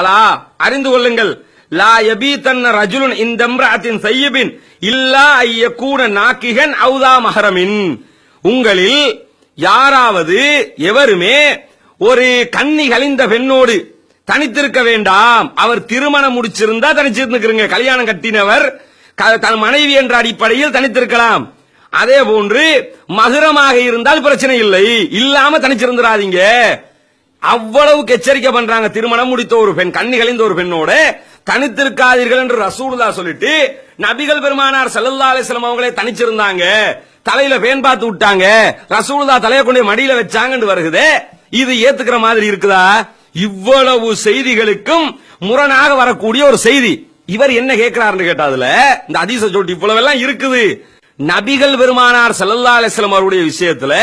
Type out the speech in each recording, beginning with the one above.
அலா அறிந்து கொள்ளுங்கள். லா யபி தன்ன ரஜுலுன் இந்த இம்ராத்தின் செய்யபின் இல்லா ஐயக்கூன நாக்கிகன் அவுதா மஹரமின். உங்களில் யாராவது எவருமே ஒரு கண்ணி கழிந்த பெண்ணோடு தனித்திருக்க வேண்டாம். அவர் திருமணம் முடிச்சிருந்தா தனிச்சிருந்துக்கிறீங்க. கல்யாணம் கட்டினவர் தன் மனைவி என்ற அடிப்படையில் தனித்திருக்கலாம். அதே போன்று மதுரமாக இருந்தால் பிரச்சனை இல்லை. இல்லாம தனிச்சிருந்துடாதீங்க அவ்வளவுக்கு எச்சரிக்கை பண்றாங்க. திருமணம் முடித்த ஒரு பெண் கண்ணிகளிந்த ஒரு பெண்ணோட தனித்திருக்காதீர்கள் என்று ரசூல்லா சொல்லிட்டு நபிகள் பெருமானார் ஸல்லல்லாஹு அலைஹி அவங்களே தனிச்சிருந்தாங்க. தலையில பேன் பார்த்து விட்டாங்க. ரசூல்லா தலையை கொண்டு மடியில வச்சாங்கன்னு வருகுதே. இது ஏத்துக்கிற மாதிரி இருக்குதா? இவ்வளவு செய்திகளுக்கும் முரணாக வரக்கூடிய ஒரு செய்தி. இவர் என்ன கேட்கிறாருன்னு கேட்டாதுல இந்த அதிச சொல்லிட்டு இவ்வளவு எல்லாம் இருக்குது. நபிகள் பெருமானார் ஸல்லல்லாஹு அலைஹி அவருடைய விஷயத்துல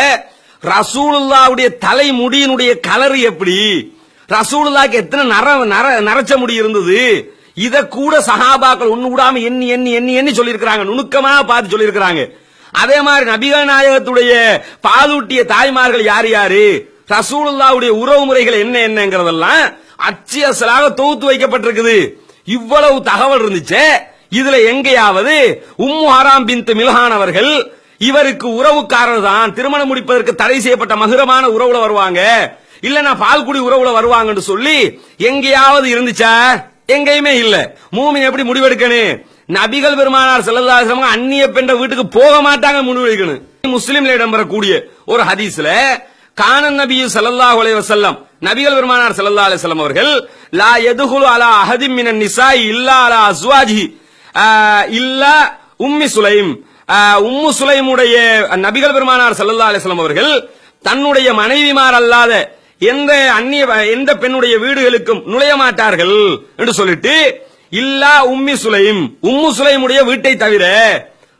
ரசூலுல்லாவுடைய தலைமுடியினுடைய கலர் எப்படி? ரசூலுல்லாக்கு எத்தனை நர நர நரச்ச முடி இருந்தது? இத கூட சஹாபாக்கள் ஒண்ணு விடாம எண்ணி எண்ணி எண்ணி எண்ணி சொல்லியிருக்கிறாங்க. நுணுக்கமா பார்த்து சொல்லியிருக்கிறாங்க. அதே மாதிரி நபிகள் நாயகத்துடைய பாலூட்டிய தாய்மார்கள் யார் யாரு? ரசூலுல்லாவுடைய உறவு முறைகள் என்ன என்னங்கிறதெல்லாம் அச்சு அசலாக தொகுத்து வைக்கப்பட்டிருக்குது. இவ்வளவு தகவல் இருந்துச்சே. இதுல எங்கேயாவது உம்மு ஹராம் பின் மில்ஹான் அவர்கள் இவருக்கு உறவுக்காரர் தான். திருமணம் முடிப்பதற்கு தடை செய்யப்பட்ட மதுரமான உறவுல வருவாங்க. இல்லனா பால்குடி உறவுல வருவாங்கன்னு சொல்லி எங்கேயாவது இருந்துச்சா? எங்கேயுமே இல்ல. மூமின் எப்படி முடிவெடுக்கணும்? நபிகள் பெருமானார் ஸல்லல்லாஹு அந்நிய பெண்ட வீட்டுக்கு போக மாட்டாங்க முடிவெடுக்கணும் இடம் இடம்பெறக்கூடிய ஒரு ஹதீஸ்ல கானன் நபி ஸல்லல்லாஹு அலைஹி வஸல்லம். நபிகள் பெருமானார் ஸல்லல்லாஹு அலே செல்லம் அவர்கள் லா எதுகுல் அலா அஹதி மினன் நிசாஇ இல்லா அலா அஸ்வாஜி ஆஹ், இல்லா உம்மி சுலைம். உம்மு சுலைமுடைய நபிகள் பெருமானார் ஸல்லல்லாஹு அலிஸ்லாம் அவர்கள் தன்னுடைய மனைவிமார் அல்லாத எந்த அந்நிய எந்த பெண்ணுடைய வீடுகளுக்கும் நுழைய மாட்டார்கள் என்று சொல்லிட்டு இல்லா உம்மி சுலைம். உம்மு சுலைமுடைய வீட்டை தவிர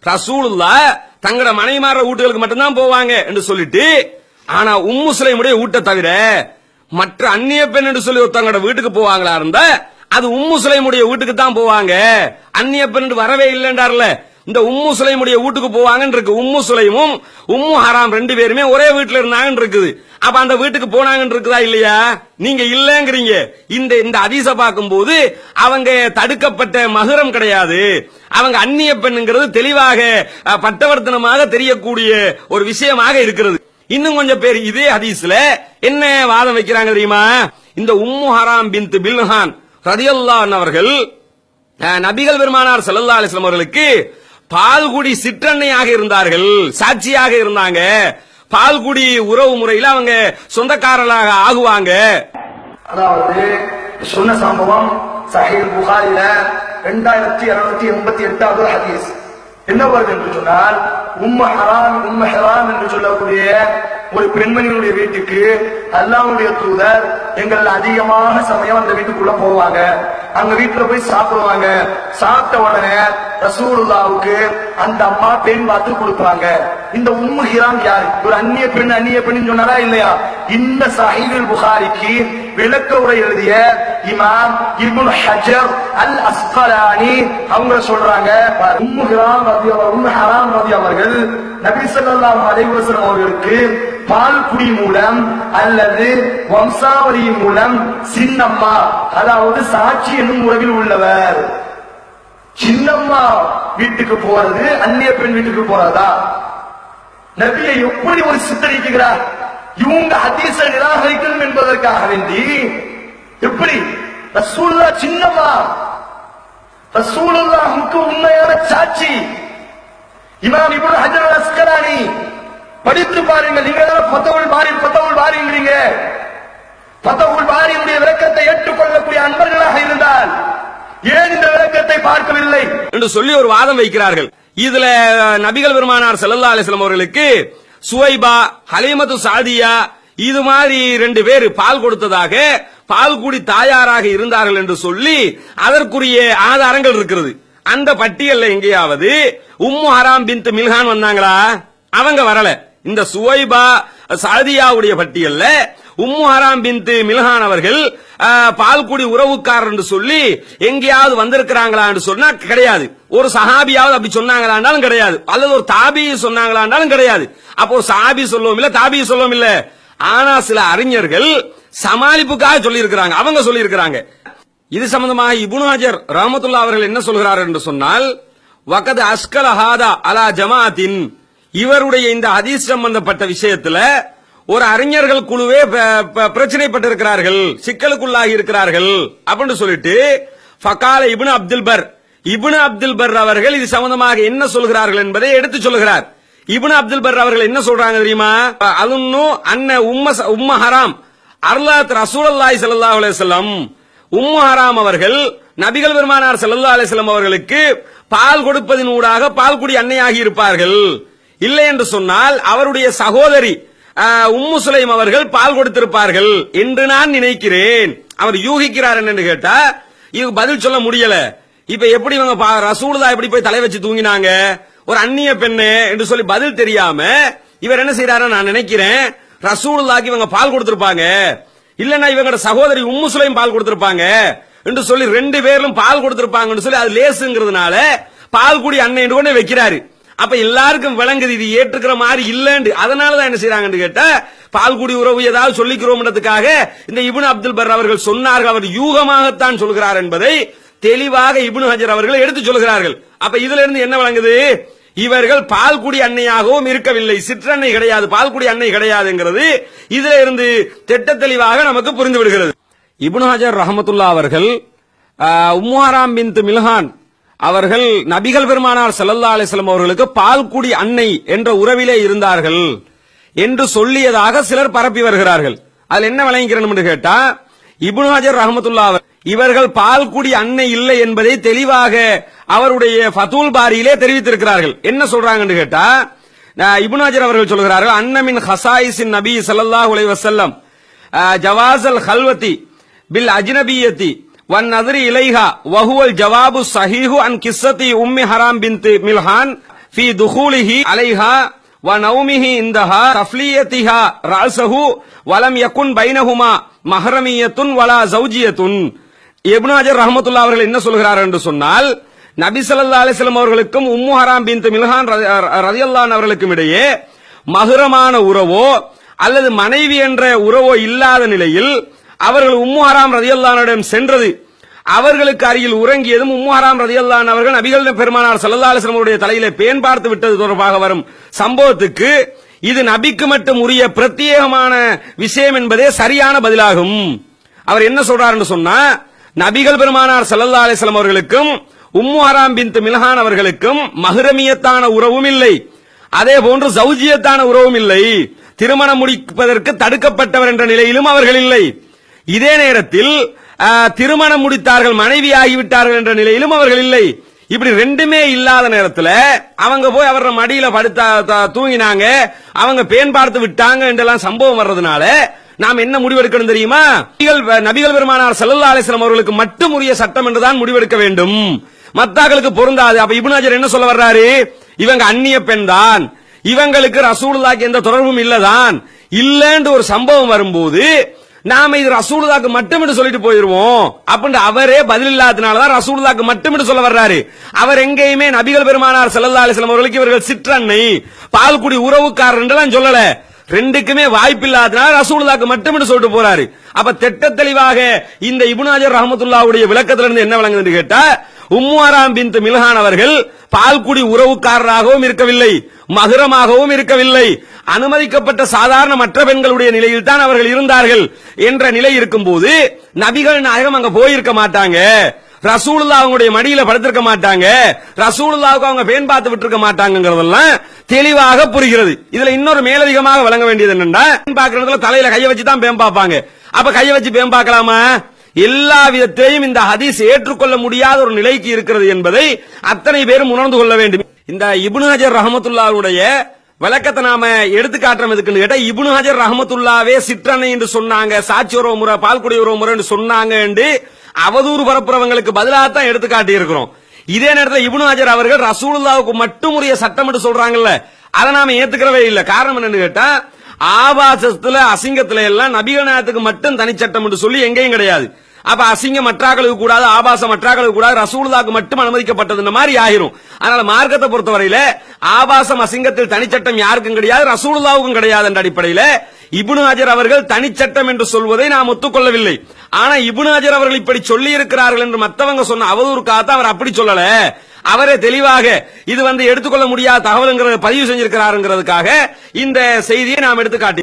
ரசூலுல்லா தங்களோட மனைவிமார வீட்டுகளுக்கு மட்டும்தான் போவாங்க என்று சொல்லிட்டு ஆனா உம்மு சுலைமுடைய வீட்டை தவிர மற்ற அந்நிய பெண் என்று சொல்லி ஒருத்தவங்களோட வீட்டுக்கு போவாங்களா இருந்தா அது உம்மு சுலைமுடைய வீட்டுக்கு தான் போவாங்க. அந்நிய பெண் வரவே இல்லைன்றார்ல. இந்த உம்மு சுலைமுடைய வீட்டுக்கு போவாங்கன்னு இருக்கு. உம்மு சுலைமும் உம்மு ஹராம் ரெண்டு பேருமே ஒரே வீட்டுல இருந்தாங்கன்னு இருக்குது. அப்ப அந்த வீட்டுக்கு போனாங்கன்னு இருக்குதா இல்லையா? நீங்க இல்லங்கிறீங்க. இந்த இந்த அதிச பார்க்கும்போது அவங்க தடுக்கப்பட்ட மகுரம் கிடையாது. அவங்க அந்நிய பெண்ணுங்கிறது தெளிவாக பட்டவர்த்தனமாக தெரியக்கூடிய ஒரு விஷயமாக இருக்கிறது. இன்னும் கொஞ்சம் பேர் இதே ஹதீஸ்ல என்ன வாதம் வைக்கிறாங்க தெரியுமா? இந்த உம்மு ஹராம் பின் பில்ஹான் ரதியல்லான் அவர்கள் அஹ், நபிகள் பெருமானார் ஸல்லல்லாஹு அலிஸ்லாம் அவர்களுக்கு பால்குடி சிற்றன்னையாக இருந்தார்கள் சாட்சியாக இருந்தாங்க. பால்குடி உறவு முறையில் அவங்க சொந்தக்காரர்களாக ஆகுவாங்க. அதாவது சொன்ன சம்பவம் சஹீல் புகாரில ரெண்டாயிரத்தி இருநூத்தி எண்பத்தி எட்டாவது ஹதீஸ். என்ன வருது என்று சொன்னால் உம்ம ஹராம் உம்ம ஹராம் என்று சொல்லக்கூடிய ஒரு பெண்மணியினுடைய வீட்டுக்கு அல்லாவுடைய தூதர் எங்கள் அதிகமான சமயம் அந்த வீட்டுக்குள்ள போவாங்க. அங்க வீட்டுல போய் சாப்பிடுவாங்க. சாப்பிட்ட உடனே ரசூலுல்லாவுக்கு அந்த அம்மா பெண் பார்த்து கொடுப்பாங்க. இந்த உம்மு ஹிராம் யாரு? ஒரு அந்நிய பெண் அந்நிய பெண் சொன்னாரா இல்லையா? இந்த சஹீல் புகாரிக்கு விளக்க உரை எழுதிய இமாம் இப்னு ஹஜர் அல் அஸ்கலானி அவங்க சொல்றாங்க உம்மு ஹிராம் ரதி உம்மு ஹராம் ரதி அவர்கள் நபிசல்லாம் அலைவசம் அவர்களுக்கு பால்குடி மூலம் அல்லது வம்சாவளி மூலம் சின்னம்மா அதாவது சாட்சி என்னும் உறவில் உள்ளவர். சின்னம்மா வீட்டுக்கு போறது அந்நிய பெண் வீட்டுக்கு போறதா? நபியை எப்படி ஒரு சித்தரிக்கிறார்? இவங்க ஹதீஸ நிராகரிக்கணும் என்பதற்காக வேண்டி எப்படி? ரசூல்லா சின்னம்மா. ரசூலுல்லாஹுக்கு உண்மையான சாட்சி. இமாம் இப்னு ஹஜர் அஸ்கலானி படித்து பாருங்கள். நீங்க பத்தவுள் பாரி பத்தவுள் பாரிங்கிறீங்க பத்தவுள் பாரியுடைய விளக்கத்தை ஏற்றுக்கொள்ளக்கூடிய அன்பர்களாக இருந்தால் ஏன் இந்த விளக்கத்தை பார்க்கவில்லை? என்று சொல்லி ஒரு வாதம் வைக்கிறார்கள். இதுல நபிகள் பெருமானார் செல்லல்லா அலிஸ்லாம் அவர்களுக்கு சுவைபா ஹலீமத்து சாதியா இது மாதிரி ரெண்டு பேர் பால் கொடுத்ததாக பால் கூடி தாயாராக இருந்தார்கள் என்று சொல்லி அதற்குரிய ஆதாரங்கள் இருக்கிறது. அந்த பட்டியல்ல எங்கேயாவது உம்மு ஹராம் பின் மில்ஹான் வந்தாங்களா? அவங்க வரல. இந்த சுவைபா சாதியாவுடைய பட்டியல்ல உம்மு ஹராம் பின் மில்ஹான் அவர்கள் பால்குடி உறவுக்காரர் என்று சொல்லி எங்கேயாவது வந்திருக்கிறாங்களா என்று சொன்னா கிடையாது. ஒரு சஹாபியாவது அப்படி சொன்னாங்களாண்டாலும் கிடையாது. அல்லது ஒரு தாபி சொன்னாங்களாண்டாலும் கிடையாது. அப்போ சாபி சொல்லவும் இல்ல தாபி சொல்லவும் இல்ல. ஆனா சில அறிஞர்கள் சமாளிப்புக்காக சொல்லி இருக்கிறாங்க அவங்க சொல்லி இருக்கிறாங்க இது சம்பந்தமாக இபுனாஜர் ஹஜர் ரஹமத்துல்லா அவர்கள் என்ன சொல்கிறார் என்று சொன்னால் வகது அஸ்கல ஹாதா அலா ஜமாத்தின் இவருடைய இந்த ஹதீஸ் சம்பந்தப்பட்ட விஷயத்துல ஒரு அறிஞர்கள் குழுவே ப- ப- பிரச்சனைப்பட்டிருக்கிறார்கள் சிக்கலுக்குள்ளாகி இருக்கிறார்கள் அப்படின்னு சொல்லிட்டு ஃபகால Ibn Abdul Barr. Ibn Abdul Barr அவர்கள் இது சம்பந்தமாக என்ன சொல்கிறார்கள் என்பதை எடுத்து சொல்கிறார் இபுன் அப்துல் பர் அவர்கள் என்ன சொல்றாங்க தெரியுமா? அதுன்னு அன்ன உம்ம உம்ம ஹராம். அர்லாத் ரசூலுல்லாஹி ஸல்லல்லாஹு சல்லாஹ் அலுவலம் உம்மு ஹராம் அவர்கள் நபிகள் பெருமானார் செல்லல்லா அலைஹி அவர்களுக்கு பால் கொடுப்பதின் ஊடாக பால் குடி அன்னையாகி இருப்பார்கள். இல்லை என்று சொன்னால் அவருடைய சகோதரி உம்மு சுலைம் அவர்கள் பால் கொடுத்திருப்பார்கள் என்று நான் நினைக்கிறேன். அவர் யூகிக்கிறார் என்று கேட்டா இவங்க பதில் சொல்ல முடியல. இப்ப எப்படி இவங்க பா- எப்படி போய் தலை வச்சு தூங்கினாங்க? ஒரு அந்நிய பெண்ணு என்று சொல்லி பதில் தெரியாம இவர் என்ன செய்யறாரு நான் நினைக்கிறேன். ரசூலுதாக்கு இவங்க பால் கொடுத்திருப்பாங்க. இல்லன்னா இவங்களோட சகோதரி உம்முசுலையும் பால் கொடுத்திருப்பாங்க என்று சொல்லி ரெண்டு பேரும் பால் கொடுத்திருப்பாங்கன்னு சொல்லி அது லேசுங்கிறதுனால பால் குடி அன்னை கொண்டு வைக்கிறாரு. அப்ப எல்லாருக்கும் விளங்குது இது ஏற்றுக்கிற மாதிரி இல்லன்னு. அதனாலதான் என்ன செய்யறாங்கன்னு கேட்டா பால் குடி உறவு ஏதாவது சொல்லிக்கிறோம்ன்றதுக்காக இந்த இபுன் அப்துல் பர் அவர்கள் சொன்னார்கள். அவர் யூகமாகத்தான் சொல்கிறார் என்பதை தெளிவாக இபுன் ஹஜர் அவர்கள் எடுத்து சொல்கிறார்கள். அப்ப இதுல இருந்து என்ன விளங்குது? இவர்கள் பால்குடி அன்னையாகவும் இருக்கவில்லை. சிற்றன்னை கிடையாது. பால்குடி அன்னை கிடையாதுங்கிறது இதுல இருந்து திட்ட தெளிவாக நமக்கு புரிந்து விடுகிறது. இபுனாஜர் ரஹமத்துல்லா அவர்கள் ஆஹ், பின் மில்ஹான் அவர்கள் நபிகள் பெருமானார் சல்லல்லா அலைஹி அவர்களுக்கு பால்குடி அன்னை என்ற உறவிலே இருந்தார்கள் என்று சொல்லியதாக சிலர் பரப்பி வருகிறார்கள். அதுல என்ன விளங்கிக்கிறோம் என்று கேட்டா இபுனாஜர் ரஹமத்துல்லா அவர் இவர்கள் பால்குடி அன்னை இல்லை என்பதை தெளிவாக அவருடைய ஃபதூல் பாரியிலே தெரிவித்திருக்கிறார்கள் என்ன சொல்றாங்கன்னு கேட்டா அஹ், இப்னு ஹஜர் அவர்கள் சொல்கிறார்கள் அன்னமின் ஹசாயிசின் நபி ஸல்லல்லாஹு அலைஹி வஸல்லம் அஹ், ஜவாஸல் ஹல்வதி பில் அஜ்னபியத்தி வன் நதரி இலைஹா வஹுவல் ஜவாபு சஹீஹு அன் கிஸ்ஸதி உம்மி ஹராம் பின்த் மில்ஹான் ஃபி துஹூலிஹி அலைஹா ونومه عندها تفليتها رأسه ولم يكن بينهما محرمية ولا زوجية எபுனாஜர் ரஹமத்துல்லா அவர்கள் என்ன சொல்கிறார் என்று சொன்னால் நபி சல்லா அலிஸ்லம் அவர்களுக்கும் உம்மு ஹராம் பின் மில்ஹான் ரதியல்லான் அவர்களுக்கும் இடையே மகுரமான உறவோ அல்லது மனைவி என்ற உறவோ இல்லாத நிலையில் அவர்கள் உம்மு ஹராம் ரதியல்லானிடம் சென்றது. அவர்களுக்கு அருகில் உறங்கியதும் உம்மு ஹராம் ரதியல்லான் அவர்கள் நபிகள் பெருமானார் சல்லா அலைஹி வஸல்லம் அவருடைய பேன் பார்த்து விட்டது தொடர்பாக வரும் சம்பவத்துக்கு இது நபிக்கு மட்டும் உரிய பிரத்யேகமான விஷயம் என்பதே சரியான பதிலாகும். அவர் என்ன சொல்றாருன்னு சொன்னா நபிகள் பெருமானார் சல்லல்லா அலிஸ்லாம் அவர்களுக்கும் உம்மு ஹராம் பின்த் மில்ஹான் அவர்களுக்கும் மகுரமியத்தான உறவும் இல்லை. அதே போன்று சௌஜியத்தான உறவும் இல்லை. திருமணம் முடிப்பதற்கு தடுக்கப்பட்டவர் என்ற நிலையிலும் அவர்கள் இல்லை. இதே நேரத்தில் திருமணம் முடித்தார்கள் மனைவி ஆகிவிட்டார்கள் என்ற நிலையிலும் அவர்கள் இல்லை. இப்படி ரெண்டுமே இல்லாத நேரத்தில் அவங்க போய் அவர மடியில படுத்தா த- தூங்கினாங்க. அவங்க பேன் பார்த்து விட்டாங்க என்றெல்லாம் சம்பவம் வர்றதுனால நாம் என்ன முடிவெடுக்கணும் தெரியுமா? நபிகள் நபிகள் பெருமானார் சல்லல்லா அலிஸ்லாம் அவர்களுக்கு மட்டும் உரிய சட்டம் என்றுதான் முடிவெடுக்க வேண்டும். மத்தாக்களுக்கு பொருந்தாது. அப்ப இப்னு என்ன சொல்ல வர்றாரு? இவங்க அந்நிய பெண் தான். இவங்களுக்கு ரசூலுல்லாஹ்க்கு எந்த தொடர்பும் இல்லதான் இல்லன்னு ஒரு சம்பவம் வரும்போது நாம இது ரசூலுதாக்கு மட்டும் என்று சொல்லிட்டு போயிருவோம். அப்படின்னு அவரே பதில் இல்லாதனாலதான் ரசூலுதாக்கு மட்டும் என்று சொல்ல வர்றாரு. அவர் எங்கேயுமே நபிகள் பெருமானார் ஸல்லல்லாஹு அலைஹி அவர்களுக்கு இவர்கள் சிற்றன்னை பால்குடி உறவுக்காரர் என்றெல்லாம் சொல்லல. ரெண்டுக்குமே வாய்ப்பு இல்லாதனால ரசூலுல்லாக்கு மட்டும் என்று சொல்லிட்டு போறாரு. அப்ப திட்ட தெளிவாக இந்த இபுனாஜர் ரஹமத்துல்லாவுடைய விளக்கத்துல இருந்து என்ன விளங்குதுன்னு கேட்டா உம்முவாராம் பின் மில்ஹான் அவர்கள் பால்குடி உறவுக்காரராகவும் இருக்கவில்லை மகுரமாகவும் இருக்கவில்லை. அனுமதிக்கப்பட்ட சாதாரண மற்ற பெண்களுடைய நிலையில் தான் அவர்கள் இருந்தார்கள் என்ற நிலை இருக்கும்போது நபிகள் நாயகம் அங்க போயிருக்க மாட்டாங்க. ரசூலுல்லா அவங்களுடைய மடியில படுத்திருக்க மாட்டாங்க. ரசூலுல்லாவுக்கு அவங்க பேன் பார்த்து விட்டுருக்க மாட்டாங்கிறதெல்லாம் தெளிவாக புரிகிறது. இதுல இன்னொரு மேலதிகமாக வழங்க வேண்டியது என்னன்னா பாக்குறதுல தலையில கைய வச்சு தான் பேன் பார்ப்பாங்க. அப்ப கைய வச்சு பேன் பார்க்கலாமா? எல்லா விதத்தையும் இந்த ஹதீஸ் ஏற்றுக்கொள்ள முடியாத ஒரு நிலைக்கு இருக்கிறது என்பதை அத்தனை பேரும் உணர்ந்து கொள்ள வேண்டும். இந்த இப்னு ஹஜர் ரஹமத்துல்லாவுடைய விளக்கத்தை நாம எடுத்து காட்டுறோம் எதுக்குன்னு கேட்டா இப்னு ஹஜர் ரஹமத்துல்லாவே சிற்றனை என்று சொன்னாங்க சாட்சி உறவு முறை பால்குடி உறவு முறை என்று சொன்னாங்க என்று அவதூறு பரப்புறவங்களுக்கு பதிலாக தான் எடுத்து காட்டி இருக்கிறோம் இதே நேரத்தில் இபுனு ஹாஜர் அவர்கள் ரசூலுல்லாவுக்கு மட்டும் உரிய சட்டம் என்று சொல்றாங்கல்ல அதை நாம ஏத்துக்கிறவே இல்லை. காரணம் என்னன்னு கேட்டா ஆபாசத்துல அசிங்கத்துல எல்லாம் நபிகளத்துக்கு மட்டும் தனிச்சட்டம் என்று சொல்லி எங்கேயும் கிடையாது. அப்ப அசிங்கம் மற்றாக்களுக்கு கூடாது ஆபாசம் மற்றாக்களுக்கு கூடாது ரசூலுதாக்கு மட்டும் அனுமதிக்கப்பட்டது இந்த மாதிரி ஆயிரும். அதனால மார்க்கத்தை பொறுத்தவரையில ஆபாசம் அசிங்கத்தில் தனிச்சட்டம் யாருக்கும் கிடையாது ரசூலுல்லாவுக்கும் கிடையாது என்ற அடிப்படையில இபுனு ஹாஜர் அவர்கள் தனிச்சட்டம் என்று சொல்வதை நாம் ஒத்துக்கொள்ளவில்லை. ஆனா இபுநாஜர் அவர்கள் இப்படி சொல்லி இருக்கிறார்கள் என்று மத்தவங்க சொன்ன அவதூறுக்காக அவர் அப்படி சொல்லல. அவரே தெளிவாக இது வந்து எடுத்துக்கொள்ள முடியாத தகவல்ங்கிறத பதிவு செஞ்சிருக்கிறாருங்கிறதுக்காக இந்த செய்தியை நாம் எடுத்துக்காட்டி